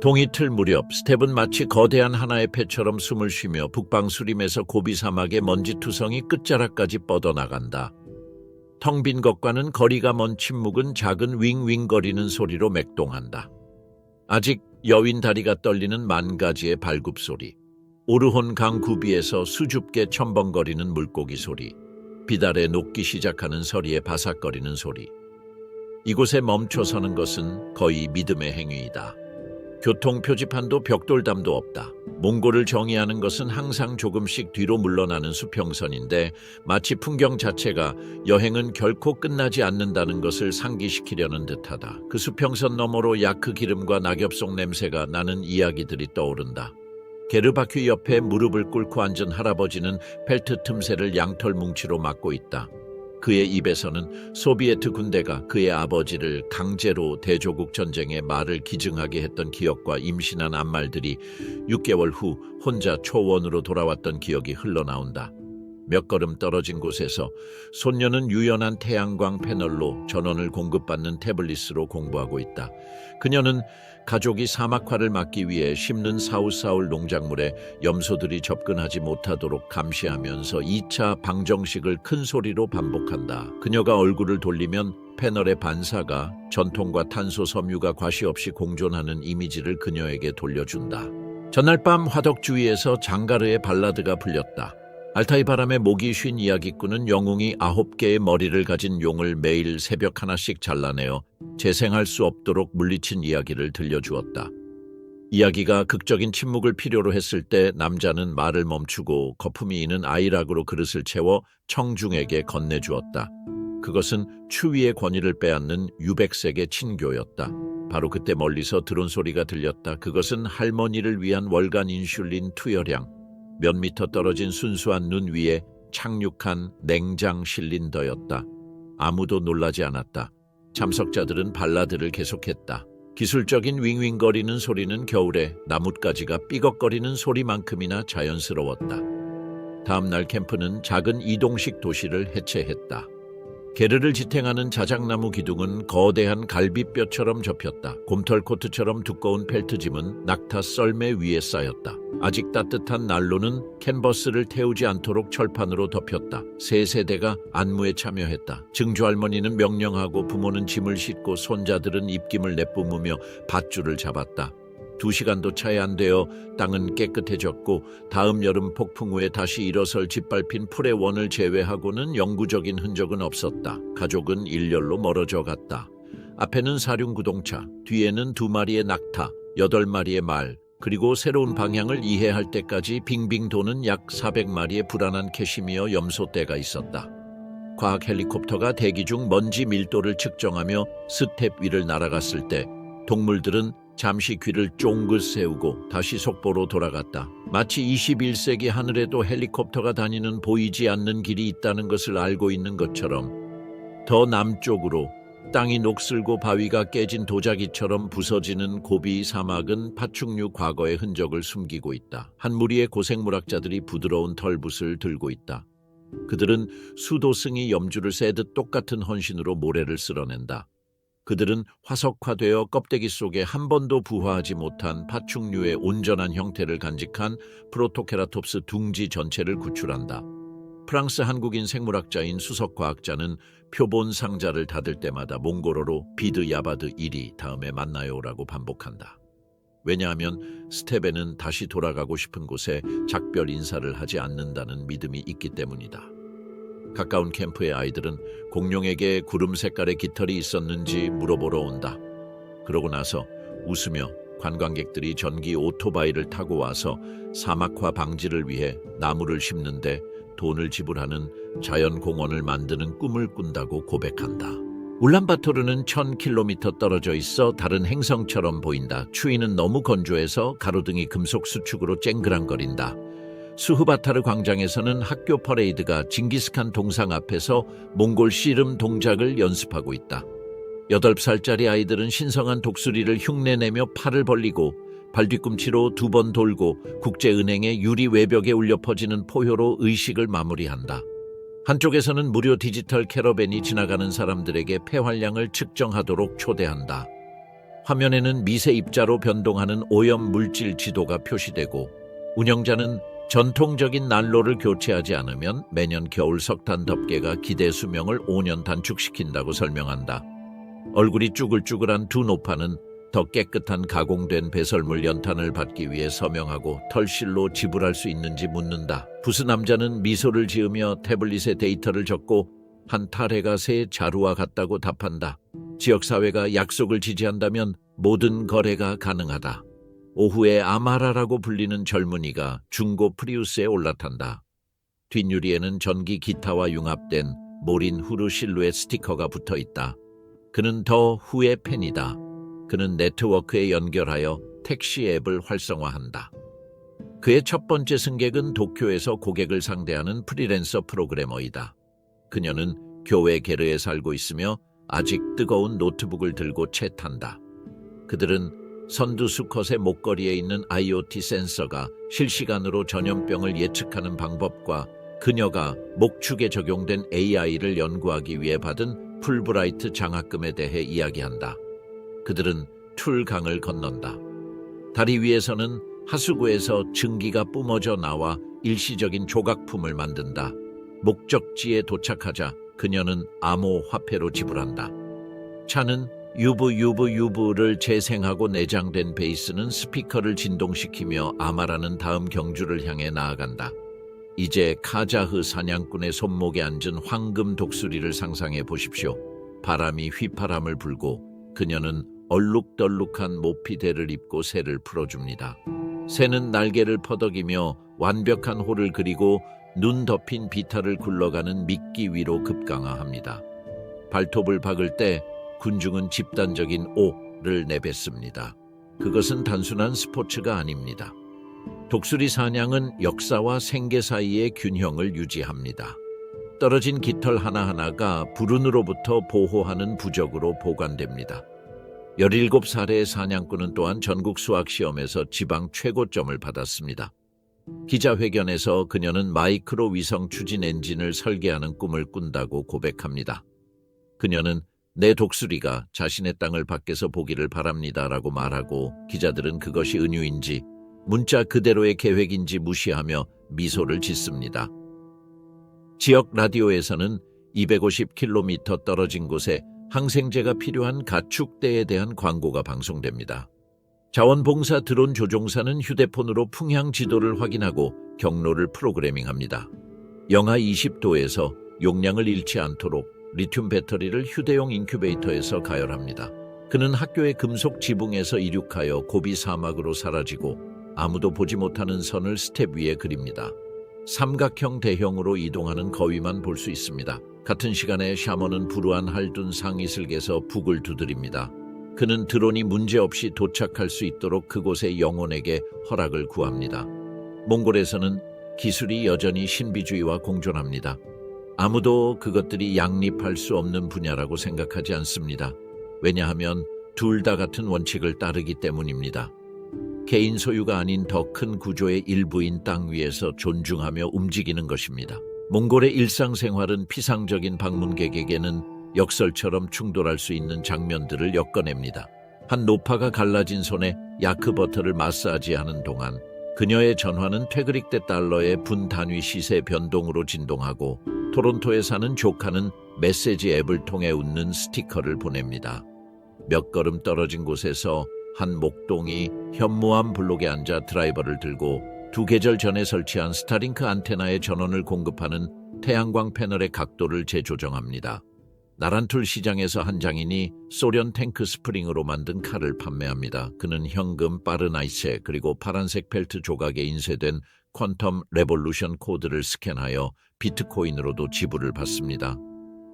동이 틀 무렵 스텝은 마치 거대한 하나의 패처럼 숨을 쉬며 북방수림에서 고비 사막의 먼지투성이 끝자락까지 뻗어나간다. 텅 빈 것과는 거리가 먼 침묵은 작은 윙윙거리는 소리로 맥동한다. 아직 여윈 다리가 떨리는 만 가지의 발굽 소리, 오르혼 강 구비에서 수줍게 첨벙거리는 물고기 소리, 비달에 녹기 시작하는 서리의 바삭거리는 소리. 이곳에 멈춰 서는 것은 거의 믿음의 행위이다. 교통 표지판도 벽돌담도 없다. 몽골을 정의하는 것은 항상 조금씩 뒤로 물러나는 수평선인데 마치 풍경 자체가 여행은 결코 끝나지 않는다는 것을 상기시키려는 듯하다. 그 수평선 너머로 야크 기름과 낙엽송 냄새가 나는 이야기들이 떠오른다. 게르바퀴 옆에 무릎을 꿇고 앉은 할아버지는 펠트 틈새를 양털 뭉치로 막고 있다. 그의 입에서는 소비에트 군대가 그의 아버지를 강제로 대조국 전쟁에 말을 기증하게 했던 기억과 임신한 암말들이 6개월 후 혼자 초원으로 돌아왔던 기억이 흘러나온다. 몇 걸음 떨어진 곳에서 손녀는 유연한 태양광 패널로 전원을 공급받는 태블릿으로 공부하고 있다. 그녀는 가족이 사막화를 막기 위해 심는 사우사울 농작물에 염소들이 접근하지 못하도록 감시하면서 2차 방정식을 큰 소리로 반복한다. 그녀가 얼굴을 돌리면 패널의 반사가 전통과 탄소 섬유가 과시 없이 공존하는 이미지를 그녀에게 돌려준다. 전날 밤 화덕 주위에서 장가르의 발라드가 불렸다. 알타이 바람에 목이 쉰 이야기꾼은 영웅이 아홉 개의 머리를 가진 용을 매일 새벽 하나씩 잘라내어 재생할 수 없도록 물리친 이야기를 들려주었다. 이야기가 극적인 침묵을 필요로 했을 때 남자는 말을 멈추고 거품이 있는 아이락으로 그릇을 채워 청중에게 건네주었다. 그것은 추위의 권위를 빼앗는 유백색의 친교였다. 바로 그때 멀리서 드론 소리가 들렸다. 그것은 할머니를 위한 월간 인슐린 투여량. 몇 미터 떨어진 순수한 눈 위에 착륙한 냉장 실린더였다. 아무도 놀라지 않았다. 참석자들은 발라드를 계속했다. 기술적인 윙윙거리는 소리는 겨울에 나뭇가지가 삐걱거리는 소리만큼이나 자연스러웠다. 다음 날 캠프는 작은 이동식 도시를 해체했다. 게르를 지탱하는 자작나무 기둥은 거대한 갈비뼈처럼 접혔다. 곰털 코트처럼 두꺼운 펠트짐은 낙타 썰매 위에 쌓였다. 아직 따뜻한 난로는 캔버스를 태우지 않도록 철판으로 덮였다. 세 세대가 안무에 참여했다. 증조 할머니는 명령하고 부모는 짐을 싣고 손자들은 입김을 내뿜으며 밧줄을 잡았다. 두 시간도 차이 안 되어 땅은 깨끗해졌고 다음 여름 폭풍 후에 다시 일어설 짓밟힌 풀의 원을 제외하고는 영구적인 흔적은 없었다. 가족은 일렬로 멀어져 갔다. 앞에는 사륜구동차, 뒤에는 두 마리의 낙타, 여덟 마리의 말, 그리고 새로운 방향을 이해할 때까지 빙빙 도는 약 400마리의 불안한 캐시미어 염소떼가 있었다. 과학 헬리콥터가 대기 중 먼지 밀도를 측정하며 스텝 위를 날아갔을 때 동물들은 잠시 귀를 쫑긋 세우고 다시 속보로 돌아갔다. 마치 21세기 하늘에도 헬리콥터가 다니는 보이지 않는 길이 있다는 것을 알고 있는 것처럼 더 남쪽으로 땅이 녹슬고 바위가 깨진 도자기처럼 부서지는 고비 사막은 파충류 과거의 흔적을 숨기고 있다. 한 무리의 고생물학자들이 부드러운 털붓을 들고 있다. 그들은 수도승이 염주를 세듯 똑같은 헌신으로 모래를 쓸어낸다. 그들은 화석화되어 껍데기 속에 한 번도 부화하지 못한 파충류의 온전한 형태를 간직한 프로토케라톱스 둥지 전체를 구출한다. 프랑스 한국인 생물학자인 수석과학자는 표본 상자를 닫을 때마다 몽골어로 비드 야바드 1이 다음에 만나요라고 반복한다. 왜냐하면 스텝에는 다시 돌아가고 싶은 곳에 작별 인사를 하지 않는다는 믿음이 있기 때문이다. 가까운 캠프의 아이들은 공룡에게 구름 색깔의 깃털이 있었는지 물어보러 온다. 그러고 나서 웃으며 관광객들이 전기 오토바이를 타고 와서 사막화 방지를 위해 나무를 심는데 돈을 지불하는 자연공원을 만드는 꿈을 꾼다고 고백한다. 울란바토르는 1000km 떨어져 있어 다른 행성처럼 보인다. 추위는 너무 건조해서 가로등이 금속 수축으로 쨍그랑거린다. 수흐바타르 광장에서는 학교 퍼레이드가 징기스칸 동상 앞에서 몽골 씨름 동작을 연습하고 있다. 여덟 살짜리 아이들은 신성한 독수리를 흉내내며 팔을 벌리고 발뒤꿈치로 두 번 돌고 국제은행의 유리 외벽에 울려 퍼지는 포효로 의식을 마무리한다. 한쪽에서는 무료 디지털 캐러밴이 지나가는 사람들에게 폐활량을 측정하도록 초대한다. 화면에는 미세 입자로 변동하는 오염 물질 지도가 표시되고 운영자는 전통적인 난로를 교체하지 않으면 매년 겨울 석탄 덮개가 기대 수명을 5년 단축시킨다고 설명한다. 얼굴이 쭈글쭈글한 두 노파는 더 깨끗한 가공된 배설물 연탄을 받기 위해 서명하고 털실로 지불할 수 있는지 묻는다. 부스 남자는 미소를 지으며 태블릿에 데이터를 적고 한 탈해가 새 자루와 같다고 답한다. 지역사회가 약속을 지지한다면 모든 거래가 가능하다. 오후에 아마라라고 불리는 젊은이가 중고 프리우스에 올라탄다. 뒷유리에는 전기 기타와 융합된 모린 후르 실루엣 스티커가 붙어 있다. 그는 더 후의 팬이다. 그는 네트워크에 연결하여 택시 앱을 활성화한다. 그의 첫 번째 승객은 도쿄에서 고객을 상대하는 프리랜서 프로그래머이다. 그녀는 교외 게르에 살고 있으며 아직 뜨거운 노트북을 들고 채 탄다. 그들은 선두 수컷의 목걸이에 있는 IoT 센서가 실시간으로 전염병을 예측하는 방법과 그녀가 목축에 적용된 AI를 연구하기 위해 받은 풀브라이트 장학금에 대해 이야기한다. 그들은 툴강을 건넌다. 다리 위에서는 하수구에서 증기가 뿜어져 나와 일시적인 조각품을 만든다. 목적지에 도착하자 그녀는 암호 화폐로 지불한다. 차는 유브 유브 유브를 재생하고 내장된 베이스는 스피커를 진동시키며 아마라는 다음 경주를 향해 나아간다. 이제 카자흐 사냥꾼의 손목에 앉은 황금 독수리를 상상해 보십시오. 바람이 휘파람을 불고 그녀는 얼룩덜룩한 모피대를 입고 새를 풀어줍니다. 새는 날개를 퍼덕이며 완벽한 호를 그리고 눈 덮인 비탈을 굴러가는 미끼 위로 급강하합니다. 발톱을 박을 때 군중은 집단적인 오를 내뱉습니다. 그것은 단순한 스포츠가 아닙니다. 독수리 사냥은 역사와 생계 사이의 균형을 유지합니다. 떨어진 깃털 하나하나가 불운으로부터 보호하는 부적으로 보관됩니다. 17살의 사냥꾼은 또한 전국 수학시험에서 지방 최고점을 받았습니다. 기자회견에서 그녀는 마이크로 위성 추진 엔진을 설계하는 꿈을 꾼다고 고백합니다. 그녀는 내 독수리가 자신의 땅을 밖에서 보기를 바랍니다라고 말하고 기자들은 그것이 은유인지 문자 그대로의 계획인지 무시하며 미소를 짓습니다. 지역 라디오에서는 250km 떨어진 곳에 항생제가 필요한 가축대에 대한 광고가 방송됩니다. 자원봉사 드론 조종사는 휴대폰으로 풍향 지도를 확인하고 경로를 프로그래밍합니다. 영하 20도에서 용량을 잃지 않도록 리튬 배터리를 휴대용 인큐베이터에서 가열합니다. 그는 학교의 금속 지붕에서 이륙하여 고비 사막으로 사라지고 아무도 보지 못하는 선을 스텝 위에 그립니다. 삼각형 대형으로 이동하는 거위만 볼 수 있습니다. 같은 시간에 샤머는 불우한 할둔 상이슬개서 북을 두드립니다. 그는 드론이 문제없이 도착할 수 있도록 그곳의 영혼에게 허락을 구합니다. 몽골에서는 기술이 여전히 신비주의와 공존합니다. 아무도 그것들이 양립할 수 없는 분야라고 생각하지 않습니다. 왜냐하면 둘 다 같은 원칙을 따르기 때문입니다. 개인 소유가 아닌 더 큰 구조의 일부인 땅 위에서 존중하며 움직이는 것입니다. 몽골의 일상생활은 피상적인 방문객에게는 역설처럼 충돌할 수 있는 장면들을 엮어냅니다. 한 노파가 갈라진 손에 야크 버터를 마사지하는 동안 그녀의 전화는 퇴그릭대 달러의 분 단위 시세 변동으로 진동하고 토론토에 사는 조카는 메시지 앱을 통해 웃는 스티커를 보냅니다. 몇 걸음 떨어진 곳에서 한 목동이 현무암 블록에 앉아 드라이버를 들고 두 계절 전에 설치한 스타링크 안테나의 전원을 공급하는 태양광 패널의 각도를 재조정합니다. 나란툴 시장에서 한 장인이 소련 탱크 스프링으로 만든 칼을 판매합니다. 그는 현금, 빠른 아이체 그리고 파란색 펠트 조각에 인쇄된 퀀텀 레볼루션 코드를 스캔하여 비트코인으로도 지불을 받습니다.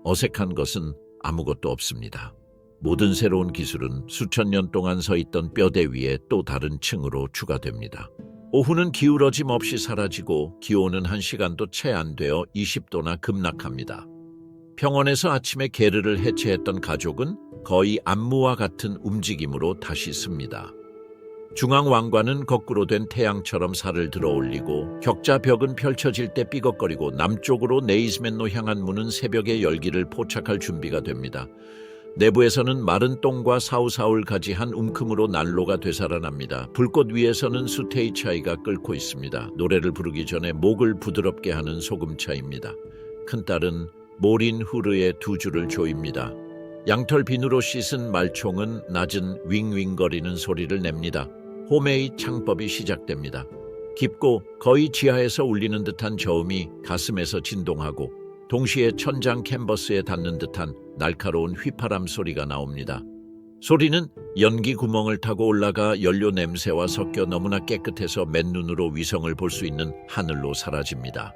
어색한 것은 아무것도 없습니다. 모든 새로운 기술은 수천 년 동안 서 있던 뼈대 위에 또 다른 층으로 추가됩니다. 오후는 기울어짐 없이 사라지고 기온은 한 시간도 채 안 되어 20도나 급락합니다. 평원에서 아침에 게르를 해체했던 가족은 거의 안무와 같은 움직임으로 다시 씁니다. 중앙 왕관은 거꾸로 된 태양처럼 살을 들어 올리고 격자 벽은 펼쳐질 때 삐걱거리고 남쪽으로 네이즈맨로 향한 문은 새벽의 열기를 포착할 준비가 됩니다. 내부에서는 마른 똥과 사우사울 가지 한 움큼으로 난로가 되살아납니다. 불꽃 위에서는 수테이 차이가 끓고 있습니다. 노래를 부르기 전에 목을 부드럽게 하는 소금차입니다. 큰딸은 모린 후르의 두 줄을 조입니다. 양털 비누로 씻은 말총은 낮은 윙윙거리는 소리를 냅니다. 홈에이 창법이 시작됩니다. 깊고 거의 지하에서 울리는 듯한 저음이 가슴에서 진동하고 동시에 천장 캔버스에 닿는 듯한 날카로운 휘파람 소리가 나옵니다. 소리는 연기 구멍을 타고 올라가 연료 냄새와 섞여 너무나 깨끗해서 맨눈으로 위성을 볼 수 있는 하늘로 사라집니다.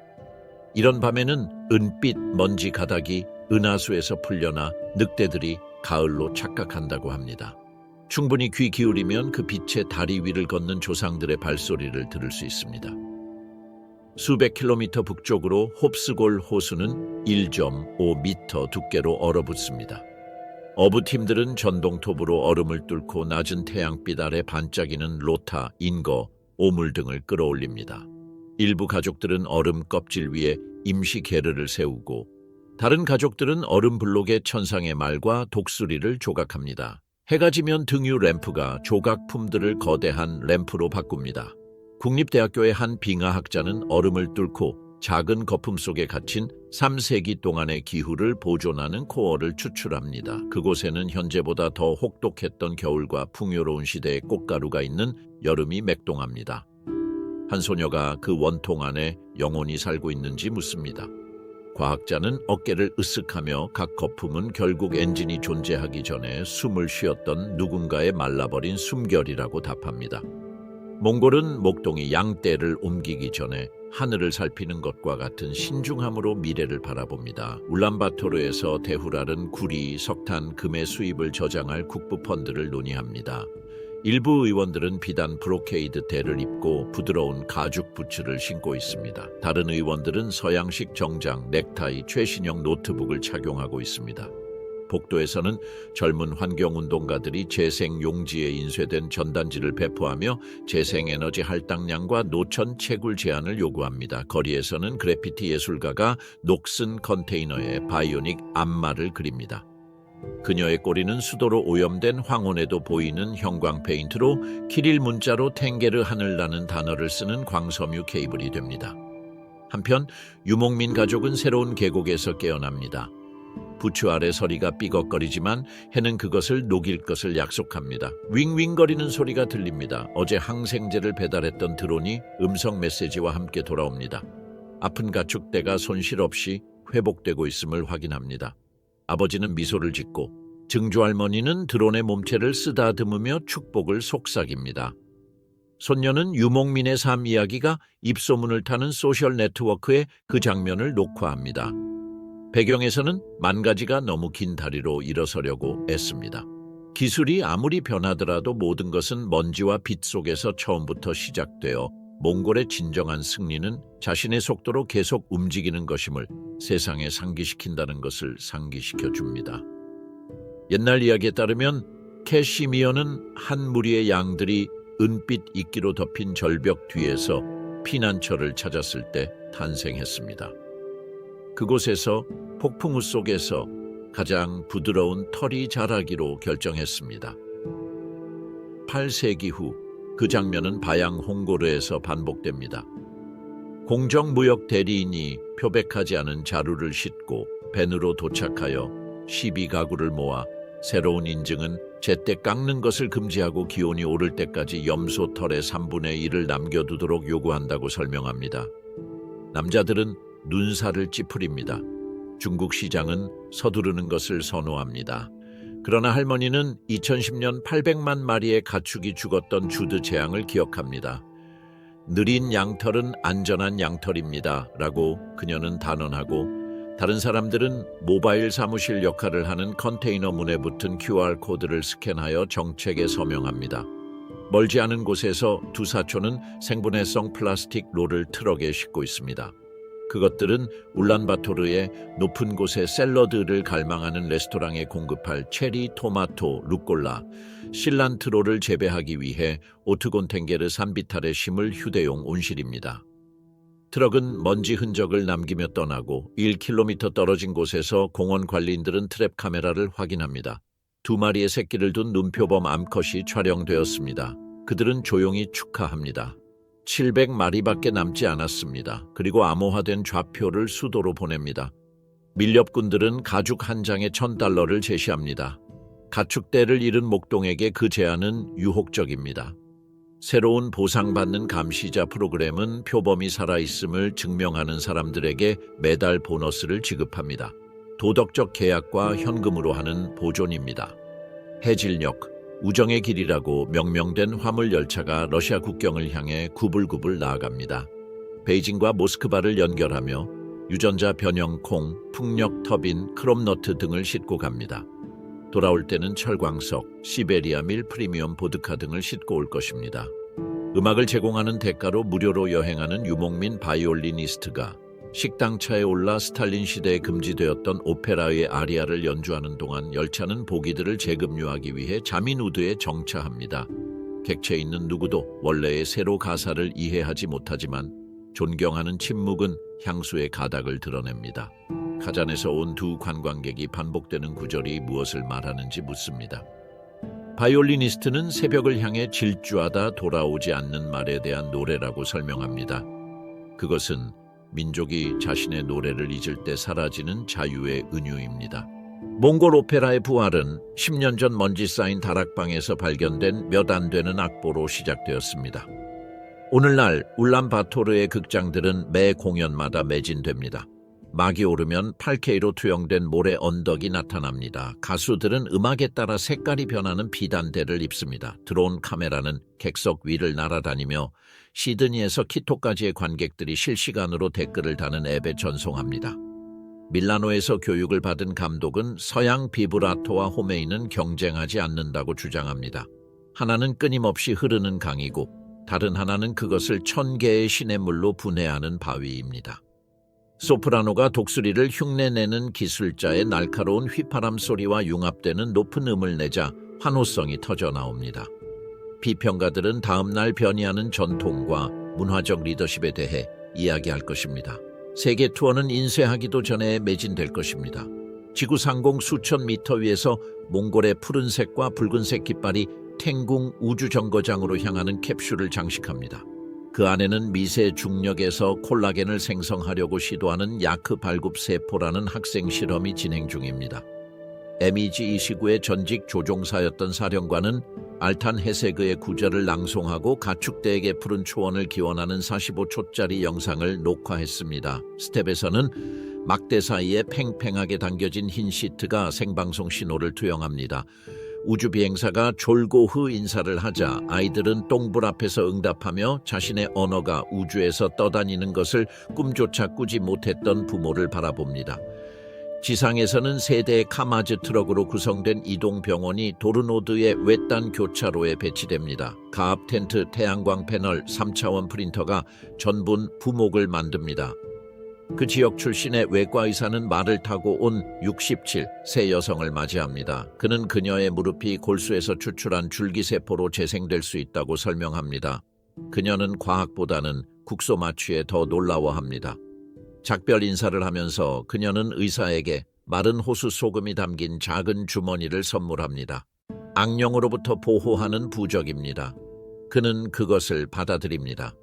이런 밤에는 은빛 먼지 가닥이 은하수에서 풀려나 늑대들이 가을로 착각한다고 합니다. 충분히 귀 기울이면 그 빛의 다리 위를 걷는 조상들의 발소리를 들을 수 있습니다. 수백 킬로미터 북쪽으로 홉스골 호수는 1.5미터 두께로 얼어붙습니다. 어부팀들은 전동톱으로 얼음을 뚫고 낮은 태양빛 아래 반짝이는 로타, 인거, 오물 등을 끌어올립니다. 일부 가족들은 얼음 껍질 위에 임시 게르를 세우고 다른 가족들은 얼음 블록의 천상의 말과 독수리를 조각합니다. 해가 지면 등유 램프가 조각품들을 거대한 램프로 바꿉니다. 국립대학교의 한 빙하학자는 얼음을 뚫고 작은 거품 속에 갇힌 3세기 동안의 기후를 보존하는 코어를 추출합니다. 그곳에는 현재보다 더 혹독했던 겨울과 풍요로운 시대의 꽃가루가 있는 여름이 맥동합니다. 한 소녀가 그 원통 안에 영혼이 살고 있는지 묻습니다. 과학자는 어깨를 으쓱하며 각 거품은 결국 엔진이 존재하기 전에 숨을 쉬었던 누군가의 말라버린 숨결이라고 답합니다. 몽골은 목동이 양떼를 옮기기 전에 하늘을 살피는 것과 같은 신중함으로 미래를 바라봅니다. 울란바토르에서 대후랄은 구리, 석탄, 금의 수입을 저장할 국부 펀드를 논의합니다. 일부 의원들은 비단 브로케이드 대를 입고 부드러운 가죽 부츠를 신고 있습니다. 다른 의원들은 서양식 정장, 넥타이, 최신형 노트북을 착용하고 있습니다. 복도에서는 젊은 환경운동가들이 재생 용지에 인쇄된 전단지를 배포하며 재생에너지 할당량과 노천 채굴 제한을 요구합니다. 거리에서는 그래피티 예술가가 녹슨 컨테이너에 바이오닉 암마를 그립니다. 그녀의 꼬리는 수도로 오염된 황혼에도 보이는 형광 페인트로 키릴 문자로 탱게르 하늘라는 단어를 쓰는 광섬유 케이블이 됩니다. 한편 유목민 가족은 새로운 계곡에서 깨어납니다. 부추 아래 서리가 삐걱거리지만 해는 그것을 녹일 것을 약속합니다. 윙윙거리는 소리가 들립니다. 어제 항생제를 배달했던 드론이 음성 메시지와 함께 돌아옵니다. 아픈 가축대가 손실 없이 회복되고 있음을 확인합니다. 아버지는 미소를 짓고 증조할머니는 드론의 몸체를 쓰다듬으며 축복을 속삭입니다. 손녀는 유목민의 삶 이야기가 입소문을 타는 소셜 네트워크에 그 장면을 녹화합니다. 배경에서는 만 가지가 너무 긴 다리로 일어서려고 애씁니다. 기술이 아무리 변하더라도 모든 것은 먼지와 빛 속에서 처음부터 시작되어 몽골의 진정한 승리는 자신의 속도로 계속 움직이는 것임을 세상에 상기시킨다는 것을 상기시켜 줍니다. 옛날 이야기에 따르면 캐시미어는 한 무리의 양들이 은빛 이끼로 덮인 절벽 뒤에서 피난처를 찾았을 때 탄생했습니다. 그곳에서 폭풍우 속에서 가장 부드러운 털이 자라기로 결정했습니다. 8세기 후 그 장면은 바양 홍고르에서 반복됩니다. 공정무역 대리인이 표백하지 않은 자루를 싣고 벤으로 도착하여 12가구를 모아 새로운 인증은 제때 깎는 것을 금지하고 기온이 오를 때까지 염소 털의 3분의 1을 남겨두도록 요구한다고 설명합니다. 남자들은 눈살을 찌푸립니다. 중국 시장은 서두르는 것을 선호합니다. 그러나 할머니는 2010년 800만 마리의 가축이 죽었던 주드 재앙을 기억합니다. 느린 양털은 안전한 양털입니다. 라고 그녀는 단언하고 다른 사람들은 모바일 사무실 역할을 하는 컨테이너 문에 붙은 QR코드를 스캔하여 정책에 서명합니다. 멀지 않은 곳에서 두 사촌은 생분해성 플라스틱 롤을 트럭에 싣고 있습니다. 그것들은 울란바토르의 높은 곳에 샐러드를 갈망하는 레스토랑에 공급할 체리, 토마토, 루꼴라, 실란트로를 재배하기 위해 오트곤탱게르 산비탈에 심을 휴대용 온실입니다. 트럭은 먼지 흔적을 남기며 떠나고 1km 떨어진 곳에서 공원 관리인들은 트랩 카메라를 확인합니다. 두 마리의 새끼를 둔 눈표범 암컷이 촬영되었습니다. 그들은 조용히 축하합니다. 700마리밖에 남지 않았습니다. 그리고 암호화된 좌표를 수도로 보냅니다. 밀렵꾼들은 가죽 한 장에 1000달러를 제시합니다. 가축대를 잃은 목동에게 그 제안은 유혹적입니다. 새로운 보상받는 감시자 프로그램은 표범이 살아있음을 증명하는 사람들에게 매달 보너스를 지급합니다. 도덕적 계약과 현금으로 하는 보존입니다. 해질녘, 우정의 길이라고 명명된 화물 열차가 러시아 국경을 향해 구불구불 나아갑니다. 베이징과 모스크바를 연결하며 유전자 변형 콩, 풍력 터빈, 크롬너트 등을 싣고 갑니다. 돌아올 때는 철광석, 시베리아 밀 프리미엄 보드카 등을 싣고 올 것입니다. 음악을 제공하는 대가로 무료로 여행하는 유목민 바이올리니스트가 식당차에 올라 스탈린 시대에 금지되었던 오페라의 아리아를 연주하는 동안 열차는 보기들을 재급류하기 위해 자민우드에 정차합니다. 객체에 있는 누구도 원래의 세로 가사를 이해하지 못하지만 존경하는 침묵은 향수의 가닥을 드러냅니다. 카잔에서 온 두 관광객이 반복되는 구절이 무엇을 말하는지 묻습니다. 바이올리니스트는 새벽을 향해 질주하다 돌아오지 않는 말에 대한 노래라고 설명합니다. 그것은 민족이 자신의 노래를 잊을 때 사라지는 자유의 은유입니다. 몽골 오페라의 부활은 10년 전 먼지 쌓인 다락방에서 발견된 몇 안 되는 악보로 시작되었습니다. 오늘날 울란바토르의 극장들은 매 공연마다 매진됩니다. 막이 오르면 8K로 투영된 모래 언덕이 나타납니다. 가수들은 음악에 따라 색깔이 변하는 비단대를 입습니다. 드론 카메라는 객석 위를 날아다니며 시드니에서 키토까지의 관객들이 실시간으로 댓글을 다는 앱에 전송합니다. 밀라노에서 교육을 받은 감독은 서양 비브라토와 호메인은 경쟁하지 않는다고 주장합니다. 하나는 끊임없이 흐르는 강이고 다른 하나는 그것을 천 개의 시냇물로 분해하는 바위입니다. 소프라노가 독수리를 흉내내는 기술자의 날카로운 휘파람 소리와 융합되는 높은 음을 내자 환호성이 터져 나옵니다. 비평가들은 다음날 변이하는 전통과 문화적 리더십에 대해 이야기할 것입니다. 세계 투어는 인쇄하기도 전에 매진될 것입니다. 지구 상공 수천 미터 위에서 몽골의 푸른색과 붉은색 깃발이 탱궁 우주정거장으로 향하는 캡슐을 장식합니다. 그 안에는 미세 중력에서 콜라겐을 생성하려고 시도하는 야크 발굽 세포라는 학생 실험이 진행 중입니다. MEG 29의 전직 조종사였던 사령관은 알탄 헤세그의 구절을 낭송하고 가축대에게 푸른 초원을 기원하는 45초짜리 영상을 녹화했습니다. 스텝에서는 막대 사이에 팽팽하게 당겨진 흰 시트가 생방송 신호를 투영합니다. 우주 비행사가 졸고흐 인사를 하자 아이들은 똥불 앞에서 응답하며 자신의 언어가 우주에서 떠다니는 것을 꿈조차 꾸지 못했던 부모를 바라봅니다. 지상에서는 세대의 카마즈 트럭으로 구성된 이동 병원이 도르노드의 외딴 교차로에 배치됩니다. 가압 텐트, 태양광 패널, 3차원 프린터가 전분 부목을 만듭니다. 그 지역 출신의 외과 의사는 말을 타고 온 67, 세 여성을 맞이합니다. 그는 그녀의 무릎이 골수에서 추출한 줄기세포로 재생될 수 있다고 설명합니다. 그녀는 과학보다는 국소 마취에 더 놀라워합니다. 작별 인사를 하면서 그녀는 의사에게 마른 호수 소금이 담긴 작은 주머니를 선물합니다. 악령으로부터 보호하는 부적입니다. 그는 그것을 받아들입니다.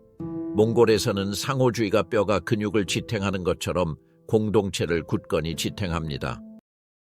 몽골에서는 상호주의가 뼈가 근육을 지탱하는 것처럼 공동체를 굳건히 지탱합니다.